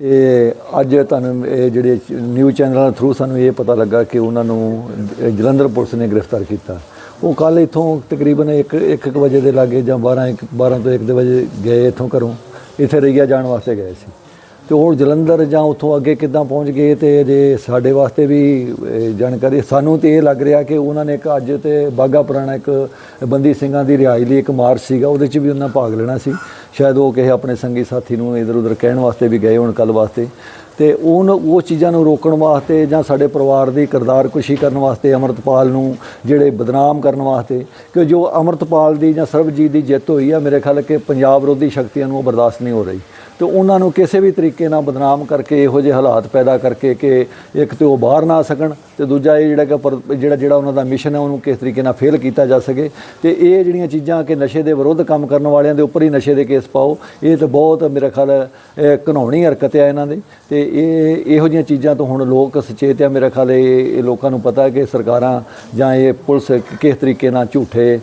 ਇਹ ਅੱਜ ਤੁਹਾਨੂੰ ਇਹ ਜਿਹੜੇ ਨਿਊਜ਼ ਚੈਨਲਾਂ ਥਰੂ ਸਾਨੂੰ ਇਹ ਪਤਾ ਲੱਗਾ ਕਿ ਉਹਨਾਂ ਨੂੰ ਜਲੰਧਰ ਪੁਲਿਸ ਨੇ ਗ੍ਰਿਫਤਾਰ ਕੀਤਾ। ਉਹ ਕੱਲ ਇਥੋਂ ਤਕਰੀਬਨ 1 1 ਵਜੇ ਦੇ ਲਾਗੇ ਜਾਂ 12 ਇੱਕ 12 ਤੋਂ 1 ਦੇ ਵਜੇ ਗਏ ਇਥੋਂ ਘਰੋਂ। ਇੱਥੇ ਰਈਆ ਜਾਣ ਵਾਸਤੇ ਗਏ ਸੀ। ਤੇ ਉਹ ਜਲੰਧਰ ਜਾਂ ਉੱਥੋਂ ਅੱਗੇ ਕਿੱਦਾਂ ਪਹੁੰਚ ਗਏ ਤੇ ਜੇ ਸਾਡੇ ਵਾਸਤੇ ਵੀ ਜਾਣਕਾਰੀ, ਸਾਨੂੰ ਤੇ ਇਹ ਲੱਗ ਰਿਹਾ ਕਿ ਉਹਨਾਂ ਨੇ ਇੱਕ ਅੱਜ ਤੇ ਬਾਗਾ ਪੁਰਾਣਾ ਇੱਕ ਬੰਦੀ ਸਿੰਘਾਂ ਦੀ ਰਿਹਾਈ ਲਈ ਇੱਕ ਮਾਰਚ ਸੀਗਾ, ਉਹਦੇ 'ਚ ਵੀ ਉਹਨਾਂ ਭਾਗ ਲੈਣਾ ਸੀ। ਸ਼ਾਇਦ ਉਹ ਕਿਸੇ ਆਪਣੇ ਸੰਗੀ ਸਾਥੀ ਨੂੰ ਇਧਰ ਉਧਰ ਕਹਿਣ ਵਾਸਤੇ ਵੀ ਗਏ ਹੋਣ ਕੱਲ ਵਾਸਤੇ। ਤੇ ਉਹਨ ਉਹ ਚੀਜ਼ਾਂ ਨੂੰ ਰੋਕਣ ਵਾਸਤੇ ਜਾਂ ਸਾਡੇ ਪਰਿਵਾਰ ਦੀ ਕਿਰਦਾਰ ਕੁਸ਼ੀ ਕਰਨ ਵਾਸਤੇ ਅਮਰਤਪਾਲ ਨੂੰ ਜਿਹੜੇ ਬਦਨਾਮ ਕਰਨ ਵਾਸਤੇ, ਕਿ ਜੋ ਅਮਰਤਪਾਲ ਦੀ ਜਾਂ ਸਰਬਜੀਤ ਦੀ ਜਿੱਤ ਹੋਈ ਆ, ਮੇਰੇ ਖਿਆਲ ਕਿ ਪੰਜਾਬ ਵਿਰੋਧੀ ਸ਼ਕਤੀਆਂ ਨੂੰ ਉਹ ਬਰਦਾਸ਼ਤ ਨਹੀਂ ਹੋ ਰਹੀ। ਤੇ ਉਹਨਾਂ ਨੂੰ ਕਿਸੇ ਵੀ ਤਰੀਕੇ ਨਾਲ ਬਦਨਾਮ ਕਰਕੇ, ਇਹੋ ਜਿਹੇ ਹਾਲਾਤ ਪੈਦਾ ਕਰਕੇ ਕਿ ਇੱਕ ਤੇ ਉਹ ਬਾਹਰ ਨਾ ਆ ਸਕਣ ਤੇ ਦੂਜਾ ਇਹ ਜਿਹੜਾ ਕਿ ਪਰ- ਜਿਹੜਾ ਜਿਹੜਾ ਉਹਨਾਂ ਦਾ ਮਿਸ਼ਨ ਹੈ, ਉਹਨੂੰ ਕਿਸ ਤਰੀਕੇ ਨਾਲ ਫੇਲ ਕੀਤਾ ਜਾ ਸਕੇ। ਤੇ ਇਹ ਜਿਹੜੀਆਂ ਚੀਜ਼ਾਂ ਕਿ ਨਸ਼ੇ ਦੇ ਵਿਰੁੱਧ ਕੰਮ ਕਰਨ ਵਾਲਿਆਂ ਦੇ ਉੱਪਰ ਹੀ ਨਸ਼ੇ ਦੇ ਕੇਸ ਪਾਓ। ਇਹ ਤਾਂ ਬਹੁਤ ਮੇਰਾ ਖਿਆਲ ਹੈ, ਇਹ ਘਿਨਾਉਣੀ ਹਰਕਤ ਹੈ ਇਹਨਾਂ ਦੀ। ਤੇ ਇਹ ਇਹੋ ਜਿਹੀਆਂ ਚੀਜ਼ਾਂ ਤੋਂ ਹੁਣ ਲੋਕ ਸੁਚੇਤ ਆ। ਮੇਰਾ ਖਿਆਲ ਇਹ ਲੋਕਾਂ ਨੂੰ ਪਤਾ ਕਿ ਸਰਕਾਰਾਂ ਜਾਂ ਇਹ ਪੁਲਿਸ ਕਿਸ ਤਰੀਕੇ ਨਾਲ ਝੂਠੇ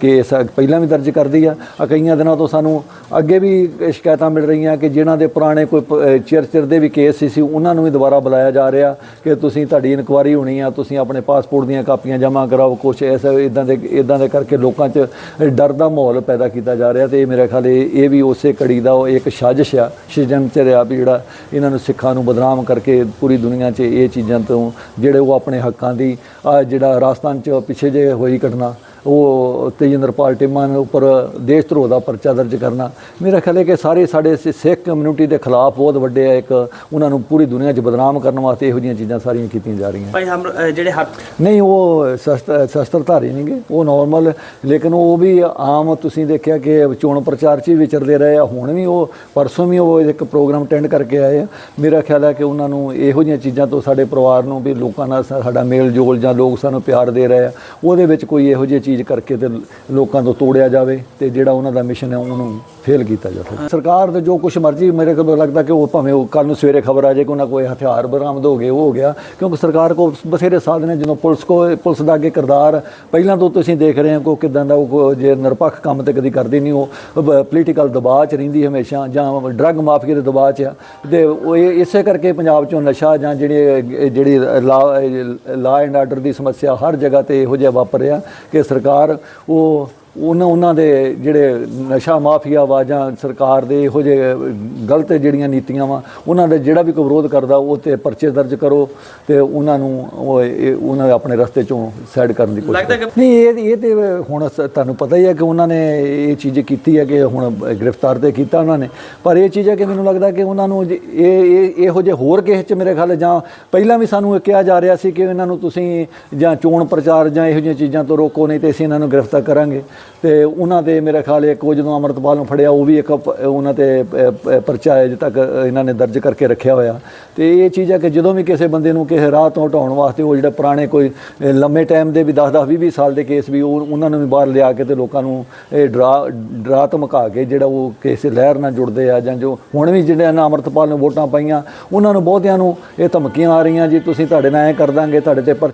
ਕੇਸ ਪਹਿਲਾਂ ਵੀ ਦਰਜ ਕਰਦੀ ਆ। ਕਈਆਂ ਦਿਨਾਂ ਤੋਂ ਸਾਨੂੰ ਅੱਗੇ ਵੀ ਸ਼ਿਕਾਇਤਾਂ ਮਿਲ ਰਹੀਆਂ ਕਿ ਜਿਨ੍ਹਾਂ ਦੇ ਪੁਰਾਣੇ ਕੋਈ ਪ- ਚਿਰ ਚਿਰ ਦੇ ਵੀ ਕੇਸ ਸੀ ਉਹਨਾਂ ਨੂੰ ਵੀ ਦੁਬਾਰਾ ਬੁਲਾਇਆ ਜਾ ਰਿਹਾ ਕਿ ਤੁਸੀਂ ਤੁਹਾਡੀ ਇਨਕੁਆਰੀ ਹੋਣੀ ਆ ਤੁਸੀਂ ਆਪਣੇ ਪਾਸਪੋਰਟ ਦੀਆਂ ਕਾਪੀਆਂ ਜਮ੍ਹਾਂ ਕਰਾਓ ਕੁਛ ਐਸਾ ਇਦਾਂ ਦੇ ਇਦਾਂ ਦੇ ਕਰਕੇ ਲੋਕਾਂ 'ਚ ਡਰ ਦਾ ਮਾਹੌਲ ਪੈਦਾ ਕੀਤਾ ਜਾ ਰਿਹਾ ਤੇ ਇਹ ਮੇਰੇ ਖਿਆਲ ਇਹ ਇਹ ਵੀ ਉਸੇ ਕੜੀ ਦਾ ਉਹ ਇੱਕ ਸਾਜ਼ਿਸ਼ ਆ। ਸ਼ਿਜੰਤਰ ਆ ਵੀ ਜਿਹੜਾ ਇਹਨਾਂ ਨੂੰ ਸਿੱਖਾਂ ਨੂੰ ਬਦਨਾਮ ਕਰਕੇ ਪੂਰੀ ਦੁਨੀਆ 'ਚ ਇਹ ਚੀਜ਼ਾਂ ਤੋਂ ਜਿਹੜੇ ਉਹ ਆਪਣੇ ਹੱਕਾਂ ਦੀ, ਆ ਜਿਹੜਾ ਰਾਜਸਥਾਨ 'ਚ ਪਿੱਛੇ ਜੇ ਹੋਈ ਘਟਨਾ ਉਹ ਤੇਜਿੰਦਰਪਾਲ ਟਿੰਮਾ ਦੇ ਉੱਪਰ ਦੇਸ਼ ਧਰੋਹ ਦਾ ਪਰਚਾ ਦਰਜ ਕਰਨਾ। ਮੇਰਾ ਖਿਆਲ ਹੈ ਕਿ ਸਾਰੇ ਸਾਡੇ ਸਿੱਖ ਕਮਿਊਨਿਟੀ ਦੇ ਖਿਲਾਫ ਬਹੁਤ ਵੱਡੇ ਆ ਇੱਕ ਉਹਨਾਂ ਨੂੰ ਪੂਰੀ ਦੁਨੀਆ 'ਚ ਬਦਨਾਮ ਕਰਨ ਵਾਸਤੇ ਇਹੋ ਜਿਹੀਆਂ ਚੀਜ਼ਾਂ ਸਾਰੀਆਂ ਕੀਤੀਆਂ ਜਾ ਰਹੀਆਂ। ਭਾਈ ਹਮ ਜਿਹੜੇ ਹੱਥ ਨਹੀਂ ਉਹ ਸ਼ਸਤਰ ਸ਼ਸਤਰਧਾਰੀ ਨਹੀਂਗੇ ਉਹ ਨਾਰਮਲ ਲੇਕਿਨ ਉਹ ਵੀ ਆਮ ਤੁਸੀਂ ਦੇਖਿਆ ਕਿ ਚੋਣ ਪ੍ਰਚਾਰ 'ਚ ਵਿਚਰਦੇ ਰਹੇ ਆ ਹੁਣ ਵੀ ਉਹ ਪਰਸੋਂ ਵੀ ਉਹ ਇੱਕ ਪ੍ਰੋਗਰਾਮ ਅਟੈਂਡ ਕਰਕੇ ਆਏ ਆ। ਮੇਰਾ ਖਿਆਲ ਹੈ ਕਿ ਉਹਨਾਂ ਨੂੰ ਇਹੋ ਜਿਹੀਆਂ ਚੀਜ਼ਾਂ ਤੋਂ ਸਾਡੇ ਪਰਿਵਾਰ ਨੂੰ ਵੀ ਲੋਕਾਂ ਨਾਲ ਸਾਡਾ ਮੇਲ ਜੋਲ ਜਾਂ ਲੋਕ ਸਾਨੂੰ ਪਿਆਰ ਦੇ ਰਹੇ ਆ ਉਹਦੇ ਵਿੱਚ ਕੋਈ ਇਹੋ ਜਿਹੀ ਚੀਜ਼ ਕਰਕੇ ਤੇ ਲੋਕਾਂ ਤੋਂ ਤੋੜਿਆ ਜਾਵੇ ਤੇ ਜਿਹੜਾ ਉਹਨਾਂ ਦਾ ਮਿਸ਼ਨ ਹੈ ਉਹਨੂੰ ਫੇਲ ਕੀਤਾ ਜਾਵੇ ਸਰਕਾਰ ਦੇ ਜੋ ਕੁਝ ਮਰਜ਼ੀ ਮੇਰੇ ਕੋਲ ਲੱਗਦਾ ਕਿ ਉਹ ਭਾਵੇਂ ਉਹ ਕੱਲ ਨੂੰ ਸਵੇਰੇ ਖਬਰ ਆ ਜਾਏ ਕਿ ਉਹਨਾਂ ਕੋਈ ਹਥਿਆਰ ਬਰਾਮਦ ਹੋ ਗਏ, ਉਹ ਹੋ ਗਿਆ, ਕਿਉਂਕਿ ਸਰਕਾਰ ਕੋਲ ਬਥੇਰੇ ਸਾਧਨ ਹੈ, ਜਦੋਂ ਪੁਲਿਸ ਕੋ ਪੁਲਿਸ ਦਾ ਅੱਗੇ ਕਿਰਦਾਰ, ਪਹਿਲਾਂ ਤੋਂ ਤੁਸੀਂ ਦੇਖ ਰਹੇ ਹੋ ਕਿ ਕਿਦਾਂ ਦਾ ਉਹ ਜੇ ਨਿਰਪੱਖ ਕੰਮ ਤੇ ਕਦੀ ਕਰਦੀ ਨਹੀਂ, ਉਹ ਪੋਲੀਟੀਕਲ ਦਬਾਅ 'ਚ ਰਹਿੰਦੀ ਹਮੇਸ਼ਾ, ਜਾਂ ਡਰੱਗ ਮਾਫੀਆ ਦੇ ਦਬਾਅ 'ਚ ਆ। ਤੇ ਉਹ ਇਹ- ਇਸੇ ਕਰਕੇ ਪੰਜਾਬ 'ਚੋਂ ਨਸ਼ਾ ਜਾਂ ਜਿਹੜੇ ਜਿਹੜੀ ਲਾ ਐਂਡ ਆਰਡਰ ਦੀ ਸਮੱਸਿਆ ਹਰ ਜਗ੍ਹਾ ਤੇ ਇਹੋ ਜਿਹਾ ਵਾਪਰ ਰਿਹਾ ਕਿ ਸਰ ਸਰਕਾਰ ਉਹ ਉਹਨਾਂ ਉਹਨਾਂ ਦੇ ਜਿਹੜੇ ਨਸ਼ਾ ਮਾਫੀਆ ਵਾ ਜਾਂ ਸਰਕਾਰ ਦੇ ਇਹੋ ਜਿਹੇ ਗਲਤ ਜਿਹੜੀਆਂ ਨੀਤੀਆਂ ਵਾ ਉਹਨਾਂ ਦਾ ਜਿਹੜਾ ਵੀ ਕੋਈ ਵਿਰੋਧ ਕਰਦਾ ਉਹ ਤੇ ਪਰਚੇ ਦਰਜ ਕਰੋ ਤੇ ਉਹਨਾਂ ਨੂੰ ਉਹ ਉਹਨਾਂ ਦੇ ਆਪਣੇ ਰਸਤੇ ਚੋਂ ਸਾਈਡ ਕਰਨ ਦੀ ਕੋਸ਼ਿਸ਼। ਨਹੀਂ ਇਹ ਇਹ ਤੇ ਹੁਣ ਤੁਹਾਨੂੰ ਪਤਾ ਹੀ ਹੈ ਕਿ ਉਹਨਾਂ ਨੇ ਇਹ ਚੀਜ਼ ਕੀਤੀ ਹੈ ਕਿ ਹੁਣ ਗ੍ਰਿਫਤਾਰ ਤੇ ਕੀਤਾ ਉਹਨਾਂ ਨੇ ਪਰ ਇਹ ਚੀਜ਼ ਹੈ ਕਿ ਮੈਨੂੰ ਲੱਗਦਾ ਕਿ ਉਹਨਾਂ ਨੂੰ ਇਹ ਇਹ ਇਹੋ ਜਿਹੇ ਹੋਰ ਕਿਸੇ ਚ ਮੇਰੇ ਖਿਆਲ ਜਾਂ ਪਹਿਲਾਂ ਵੀ ਸਾਨੂੰ ਇਹ ਕਿਹਾ ਜਾ ਰਿਹਾ ਸੀ ਕਿ ਇਹਨਾਂ ਨੂੰ ਤੁਸੀਂ ਜਾਂ ਚੋਣ ਪ੍ਰਚਾਰ ਜਾਂ ਇਹੋ ਜਿਹੀਆਂ ਚੀਜ਼ਾਂ ਤੋਂ ਰੋਕੋ ਨਹੀਂ ਤੇ ਅਸੀਂ ਇਹਨਾਂ ਨੂੰ ਗ੍ਰਿਫਤਾਰ ਕਰਾਂਗੇ ਤੇ ਉਹਨਾਂ ਦੇ ਮੇਰਾ ਖਿਆਲ ਇੱਕ ਉਹ ਜਦੋਂ ਅਮਰਤਪਾਲ ਨੂੰ ਫੜਿਆ, ਉਹ ਵੀ ਇੱਕ ਉਹਨਾਂ ਤੇ ਪ- ਪ- ਪਰਚਾ ਅਜੇ ਤੱਕ ਇਹਨਾਂ ਨੇ ਦਰਜ ਕਰਕੇ ਰੱਖਿਆ ਹੋਇਆ। ਤੇ ਇਹ ਚੀਜ਼ ਹੈ ਕਿ ਜਦੋਂ ਵੀ ਕਿਸੇ ਬੰਦੇ ਨੂੰ ਕਿਸੇ ਰਾਹ ਤੋਂ ਹਟਾਉਣ ਵਾਸਤੇ ਉਹ ਜਿਹੜੇ ਪੁਰਾਣੇ ਕੋਈ ਲੰਮੇ ਟਾਈਮ ਦੇ ਵੀ 10 10 20 20 ਸਾਲ ਦੇ ਕੇਸ ਵੀ ਉਹ, ਉਹਨਾਂ ਨੂੰ ਵੀ ਬਾਹਰ ਲਿਆ ਕੇ ਤੇ ਲੋਕਾਂ ਨੂੰ ਇਹ ਡਰਾ ਡਰਾ ਧਮਕਾ ਕੇ ਜਿਹੜਾ ਉਹ ਕਿਸੇ ਲਹਿਰ ਨਾਲ ਜੁੜਦੇ ਆ ਜਾਂ ਜੋ ਹੁਣ ਵੀ ਜਿਹੜੇ ਨਾ ਅਮਰਤਪਾਲ ਨੂੰ ਵੋਟਾਂ ਪਾਈਆਂ, ਉਹਨਾਂ ਨੂੰ ਬਹੁਤਿਆਂ ਨੂੰ ਇਹ ਧਮਕੀਆਂ ਆ ਰਹੀਆਂ ਜੀ, ਤੁਸੀਂ ਤੁਹਾਡੇ ਨਾਲ ਐ ਕਰ ਦਾਂਗੇ, ਤੁਹਾਡੇ ਤੇ ਪਰ